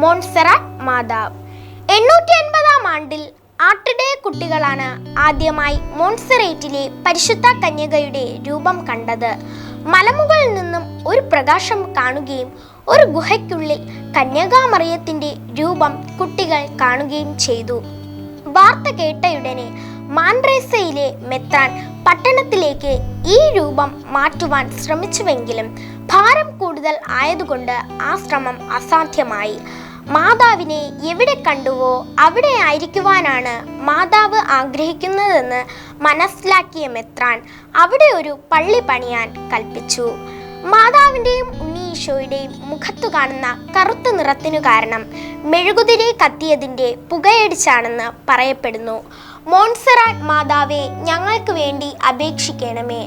മോൺസെറാട്ട് മാതാവ് എണ്ണൂറ്റി എൺപതാം ആണ്ടിൽ ആട്ടിടയ കുട്ടികളാണ് ആദ്യമായി മോൺസറേറ്റിലെ പരിശുദ്ധ കന്യകയുടെ രൂപം കണ്ടത്. മലമുകളിൽ നിന്നും ഒരു പ്രകാശം കാണുകയും ഒരു ഗുഹയ്ക്കുള്ളിൽ കന്യകാമറിയത്തിന്റെ രൂപം കുട്ടികൾ കാണുകയും ചെയ്തു. വാർത്ത കേട്ടയുടനെ മാൻഡ്രേസയിലെ മെത്രാൻ പട്ടണത്തിലേക്ക് ഈ രൂപം മാറ്റുവാൻ ശ്രമിച്ചുവെങ്കിലും ഭാരം കൂടുതൽ ആയതുകൊണ്ട് ആ ശ്രമം അസാധ്യമായി. മാതാവിനെ എവിടെ കണ്ടുവോ അവിടെ ആയിരിക്കുവാനാണ് മാതാവ് ആഗ്രഹിക്കുന്നതെന്ന് മനസ്സിലാക്കിയ മെത്രാൻ അവിടെ ഒരു പള്ളി പണിയാൻ കൽപ്പിച്ചു. മാതാവിന്റെയും ഉണ്ണീശോയുടെയും മുഖത്തു കാണുന്ന കറുത്ത നിറത്തിനു കാരണം മെഴുകുതിരി കത്തിയതിന്റെ പുകയടിച്ചാണെന്ന് പറയപ്പെടുന്നു. മോൺസെറാട്ട് മാതാവെ വേണ്ടി അപേക്ഷിക്കണമേ.